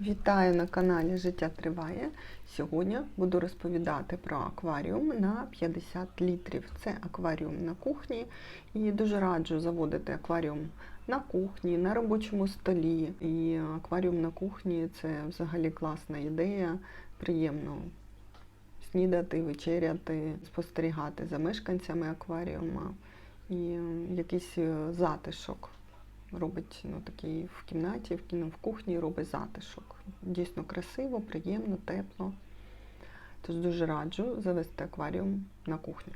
Вітаю на каналі Життя Триває. Сьогодні буду розповідати про акваріум на 50 літрів. Це акваріум на кухні і дуже раджу заводити акваріум на кухні, на робочому столі. І акваріум на кухні це взагалі класна ідея. Приємно снідати, вечеряти, спостерігати за мешканцями акваріума і якийсь затишок робить ну, такий в кімнаті, в кіно, в кухні робить затишок. Дійсно красиво, приємно, тепло. Тож дуже раджу завести акваріум на кухні.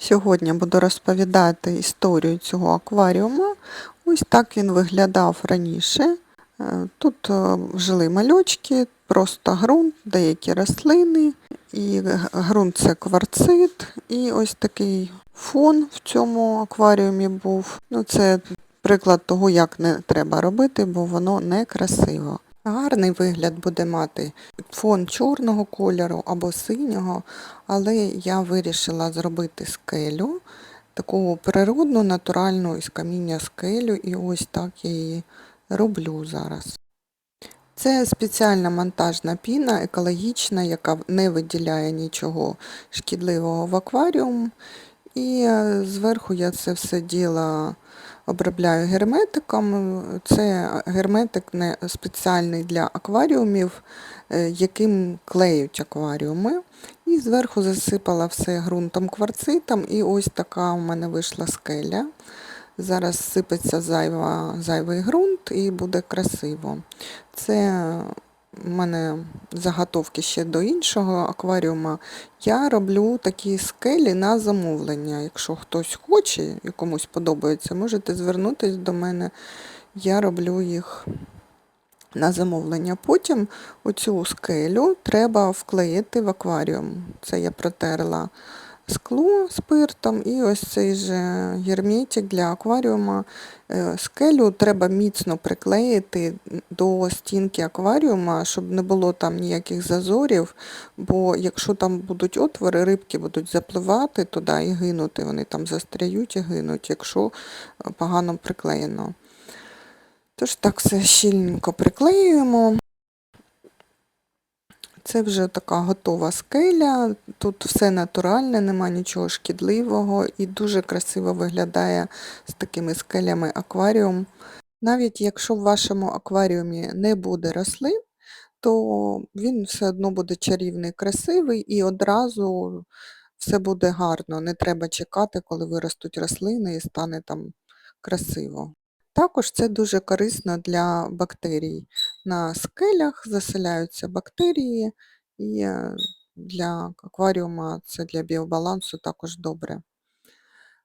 Сьогодні буду розповідати історію цього акваріуму. Ось так він виглядав раніше. Е, Тут е, жили малючки, просто ґрунт, деякі рослини, і ґрунт це кварцит, і ось такий фон в цьому акваріумі був. Ну, це приклад того, як не треба робити, бо воно не красиво. Гарний вигляд буде мати фон чорного кольору або синього, але я вирішила зробити скелю, таку природну, натуральну із каміння скелю, і ось так я її роблю зараз. Це спеціальна монтажна піна, екологічна, яка не виділяє нічого шкідливого в акваріум. І е, зверху я це все діло обробляю герметиком. Це герметик не спеціальний для акваріумів, е, яким клеють акваріуми. І зверху засипала все ґрунтом кварцитом, і ось така у мене вийшла скеля. Зараз сипеться зайва, зайвий ґрунт і буде красиво. Це в мене заготовки ще до іншого акваріума. Я роблю такі скелі на замовлення. Якщо хтось хоче і комусь подобається, можете звернутися до мене. Я роблю їх на замовлення. Потім оцю скелю треба вклеїти в акваріум. Це я протерла скло спиртом і ось цей же герметик для акваріума. Е, Скелю треба міцно приклеїти до стінки акваріума, щоб не було там ніяких зазорів, бо якщо там будуть отвори, рибки будуть запливати туди і гинути, вони там застряють і гинуть, якщо е, погано приклеєно. Тож так все щільненько приклеюємо. Це вже така готова скеля. Тут все натуральне, нема нічого шкідливого і дуже красиво виглядає з такими скелями акваріум. Навіть якщо в вашому акваріумі не буде рослин, то він все одно буде чарівний, красивий і одразу все буде гарно. Не треба чекати, коли виростуть рослини і стане там красиво. Також це дуже корисно для бактерій. На скелях заселяються бактерії, і е, для акваріума це для біобалансу також добре.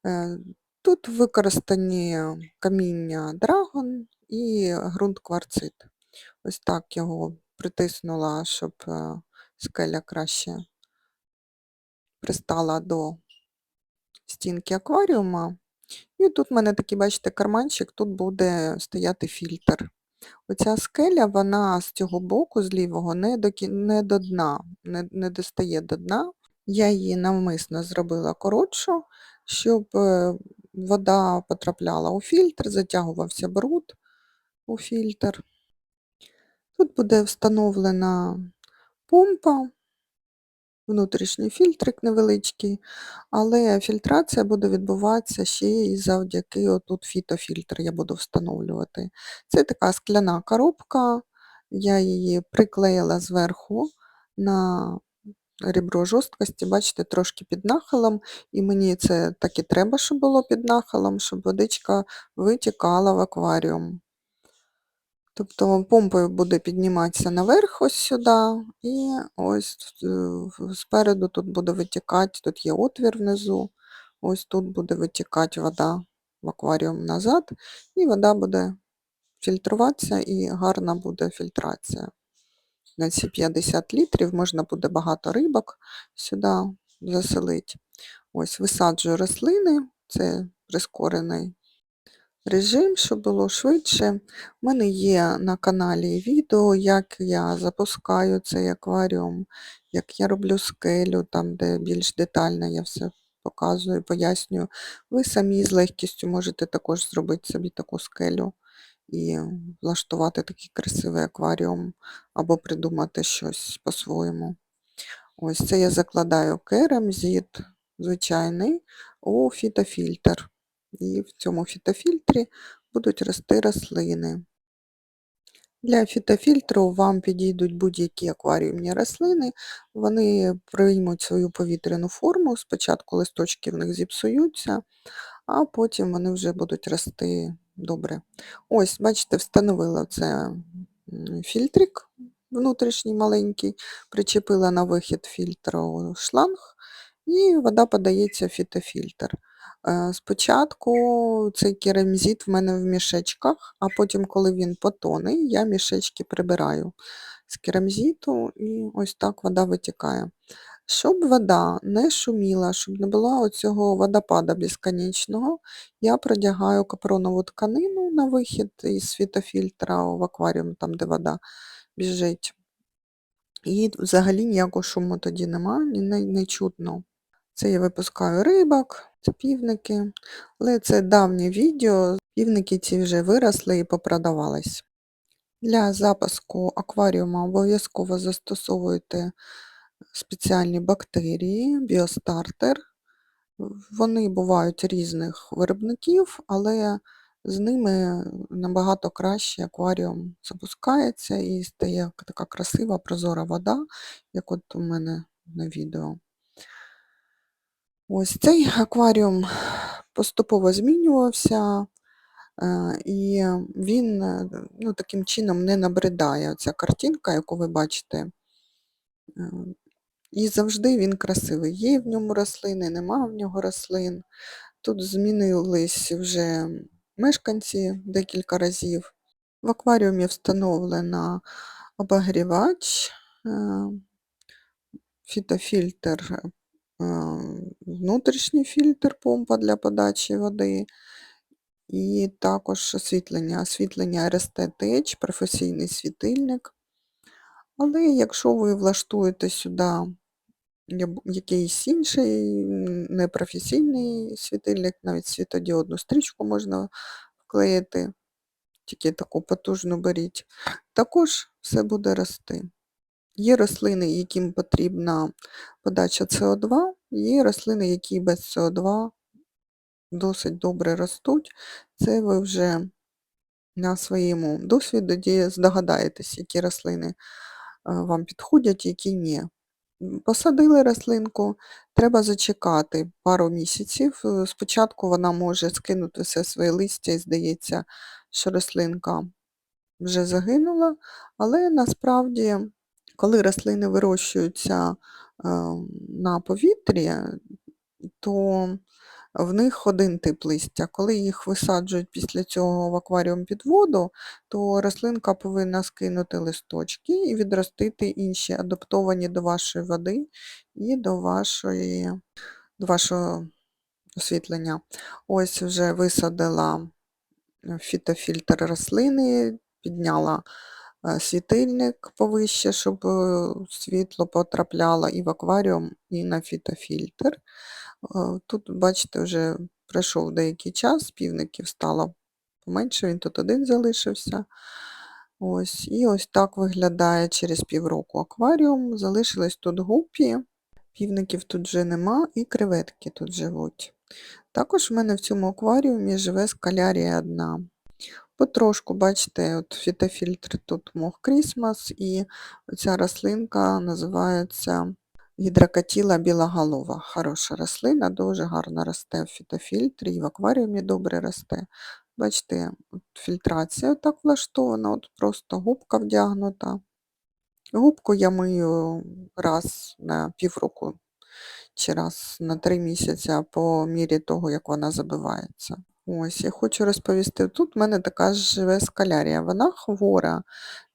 Е, Тут використані каміння драгон і ґрунт кварцит. Ось так його притиснула, щоб е, скеля краще пристала до стінки акваріума. І тут в мене такий, бачите, карманчик, тут буде стояти фільтр. Оця скеля, вона з цього боку, з лівого, не до, не до дна, не, не достає до дна. Я її навмисно зробила коротшу, щоб е, вода потрапляла у фільтр, затягувався бруд у фільтр. Тут буде встановлена помпа, внутрішній фільтрик невеличкий, але фільтрація буде відбуватися ще і завдяки отут фітофільтр я буду встановлювати. Це така скляна коробка, я її приклеїла зверху на ребро жорсткості, бачите, трошки під нахилом, і мені це так і треба, щоб було під нахилом, щоб водичка витікала в акваріум. Тобто помпою буде підніматися наверх ось сюди, і ось е, спереду тут буде витікати, тут є отвір внизу, ось тут буде витікати вода в акваріум назад, і вода буде фільтруватися, і гарна буде фільтрація. На ці 50 літрів можна буде багато рибок сюди заселити. Ось висаджую рослини, це прискорений режим, щоб було швидше. У мене є на каналі відео, як я запускаю цей акваріум, як я роблю скелю, там, де більш детально я все показую, пояснюю. Ви самі з легкістю можете також зробити собі таку скелю і влаштувати такий красивий акваріум або придумати щось по-своєму. Ось це я закладаю керамзит звичайний у фітофільтр. І в цьому фітофільтрі будуть рости рослини. Для фітофільтру вам підійдуть будь-які акваріумні рослини, вони приймуть свою повітряну форму, спочатку листочки в них зіпсуються, а потім вони вже будуть рости добре. Ось, бачите, встановила це фільтрик внутрішній маленький, причепила на вихід фільтру шланг, і вода подається в фітофільтр. Е, Спочатку цей керамзит в мене в мішечках, а потім, коли він потоне, я мішечки прибираю з керамзиту і ось так вода витікає. Щоб вода не шуміла, щоб не було оцього водопада безконечного, я продягаю капронову тканину на вихід із світофільтра в акваріум, там де вода біжить. І взагалі ніякого шуму тоді нема, ні- не, не чутно. Це я випускаю рибок, півники. Але це давнє відео, півники ці вже виросли і попродавались. Для запуску акваріума обов'язково застосовуйте спеціальні бактерії, біостартер. Вони бувають різних виробників, але з ними набагато краще акваріум запускається і стає така красива прозора вода, як от у мене на відео. Ось цей акваріум поступово змінювався, е, і він е, ну, таким чином не набридає. Ця картинка, яку ви бачите. Е, І завжди він красивий. Є в ньому рослини, нема в нього рослин. Тут змінились вже мешканці декілька разів. В акваріумі встановлено обогрівач, фітофільтр, внутрішній фільтр, помпа для подачі води, і також освітлення, освітлення Tech, професійний світильник. Але якщо ви влаштуєте сюди якийсь інший непрофесійний світильник, навіть світодіодну стрічку можна вклеїти, тільки таку потужну беріть, також все буде рости. Є рослини, яким потрібна подача СО2, є рослини, які без СО2 досить добре ростуть. Це ви вже на своєму досвіді здогадаєтесь, які рослини е, вам підходять, які ні. Посадили рослинку, треба зачекати пару місяців. Е, Спочатку вона може скинути все своє листя і здається, що рослинка вже загинула, але насправді, коли рослини вирощуються е, на повітрі, то в них один тип листя. Коли їх висаджують після цього в акваріум під воду, то рослинка повинна скинути листочки і відростити інші, адаптовані до вашої води і до вашої, до вашого освітлення. Ось вже висадила фітофільтр рослини, підняла світильник повище, щоб е, світло потрапляло і в акваріум, і на фітофільтр. Е, Тут, бачите, вже пройшов деякий час, півників стало поменше, він тут один залишився. Ось, і ось так виглядає через півроку акваріум. Залишились тут гупі, півників тут вже нема, і креветки тут живуть. Також в мене в цьому акваріумі живе скалярія одна. Потрошку, бачите, от фітофільтр тут мох Крісмас, і ця рослинка називається гідрокатіла білоголова. Хороша рослина, дуже гарно росте в фітофільтрі і в акваріумі добре росте. Бачите, от фільтрація так влаштована, от просто губка вдягнута. Губку я мию раз на півроку чи раз на три місяці по мірі того, як вона забивається. Ось, я хочу розповісти, тут в мене така живе скалярія, вона хвора.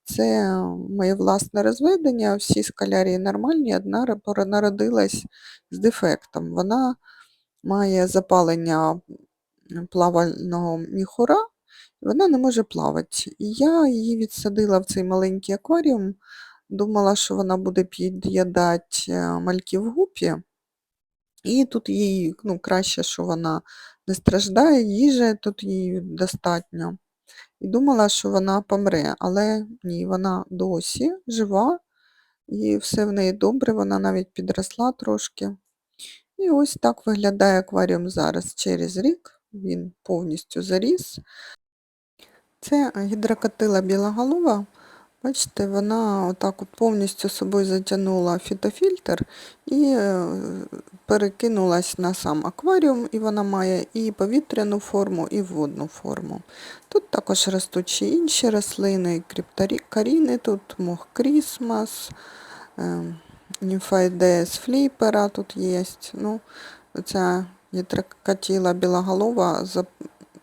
Це моє власне розведення, всі скалярії нормальні, одна народилась з дефектом. Вона має запалення плавального міхура, вона не може плавати. І я її відсадила в цей маленький акваріум, думала, що вона буде під'їдати мальків гупі. І тут їй ну, краще, що вона не страждає, їжі тут їй достатньо. І думала, що вона помре, але ні, вона досі жива, і все в неї добре, вона навіть підросла трошки. І ось так виглядає акваріум зараз через рік. Він повністю заріс. Це гідрокотила білоголова. Бачите, вона отак от повністю собою затягнула фітофільтр і е, перекинулась на сам акваріум, і вона має і повітряну форму, і водну форму. Тут також ростуть ще інші рослини, кріптаріни, тут мох крісмас, німфаїдес фліпера тут є. Ну, Ця гідрокотила білоголова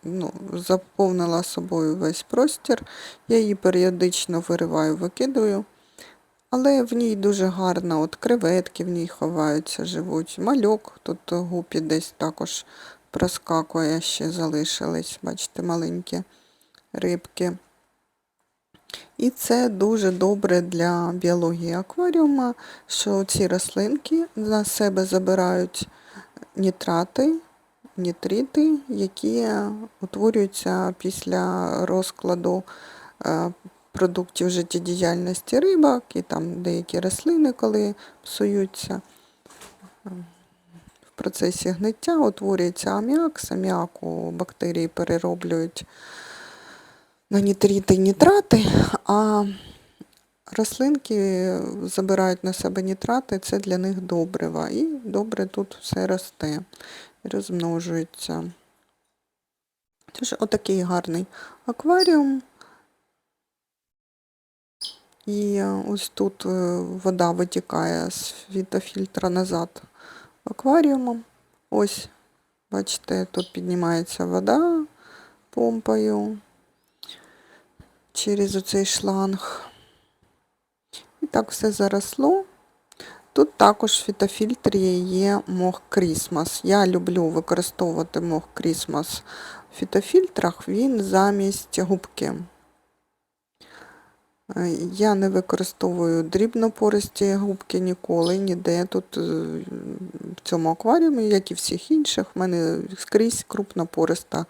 ну, заповнила собою весь простір. Я її періодично вириваю, викидаю. Але в ній дуже гарно, от креветки в ній ховаються, живуть. Мальок, тут гупі десь також проскакує, ще залишились, бачите, маленькі рибки. І це дуже добре для біології акваріума, що ці рослинки на себе забирають нітрати, нітрити, які утворюються після розкладу е, продуктів життєдіяльності рибок і там деякі рослини, коли псуються. В процесі гниття утворюється аміак, з аміаку бактерії перероблюють на нітрити і нітрати, а рослинки забирають на себе нітрати, це для них добрива. І добре тут все росте і розмножується. Тож отакий гарний акваріум. І ось тут е, вода витікає з фітофільтра назад акваріумом. Ось, бачите, тут піднімається вода помпою через оцей шланг. І так все заросло. Тут також фітофільтрі є мох Крісмас. Я люблю використовувати мох Крісмас в фітофільтрах, він замість губки. Е, я не використовую дрібнопористі губки ніколи, ніде. Тут е, в цьому акваріумі, як і всіх інших, в мене скрізь крупнопориста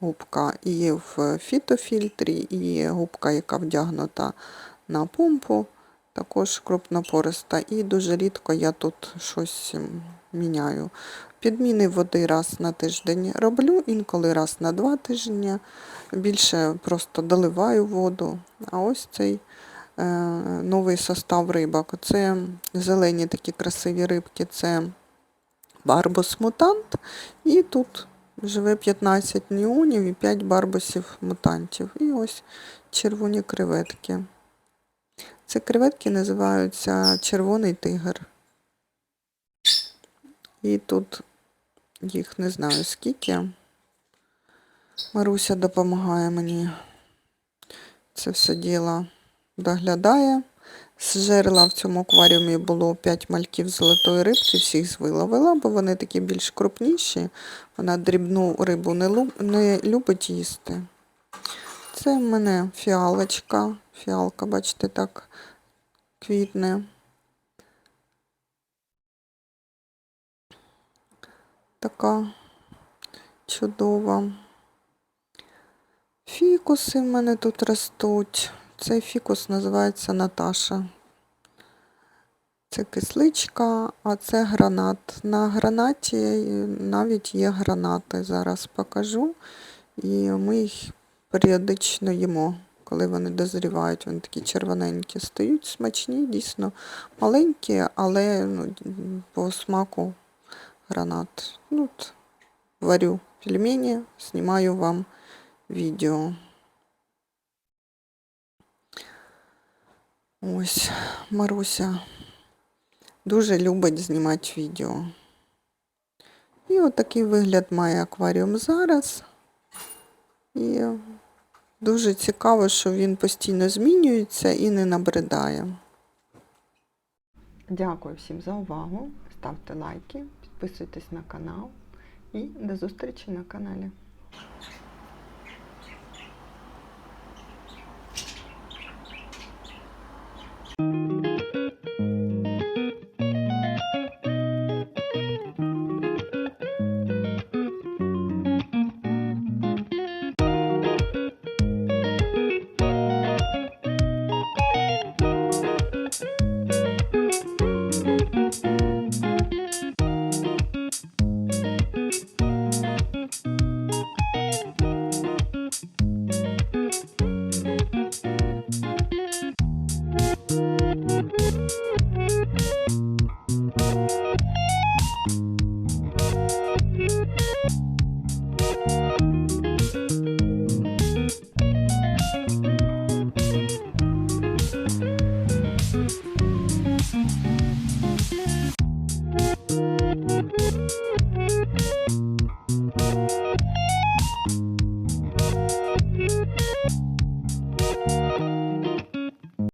губка. І в фітофільтрі, і губка, яка вдягнута на помпу, також крупнопориста. І дуже рідко я тут щось міняю. Підміни води раз на тиждень роблю, інколи раз на два тижні. Більше просто доливаю воду. А ось цей е, новий состав рибок. Це зелені такі красиві рибки, це барбус мутант. І тут живе 15 неонів і 5 барбусів мутантів. І ось червоні креветки. Ці креветки називаються червоний тигр. І тут їх не знаю скільки. Маруся допомагає мені це все діло доглядає. З жерла в цьому акваріумі було 5 мальків золотої рибки, всіх виловила, бо вони такі більш крупніші. Вона дрібну рибу не любить їсти. Це в мене фіалочка. Фіалка, бачите, так квітне. Така чудова. Фікуси в мене тут ростуть. Цей фікус називається Наташа. Це кисличка, а це гранат. На гранаті навіть є гранати. Зараз покажу. І ми їх періодично їмо, коли вони дозрівають. Вони такі червоненькі стають, смачні, дійсно маленькі, але ну, по смаку гранат. Ну, от, Варю пельмені, знімаю вам відео. Ось Маруся дуже любить знімати відео. І отакий вигляд має акваріум зараз. І дуже цікаво, що він постійно змінюється і не набридає. Дякую всім за увагу. Ставте лайки, підписуйтесь на канал і до зустрічі на каналі.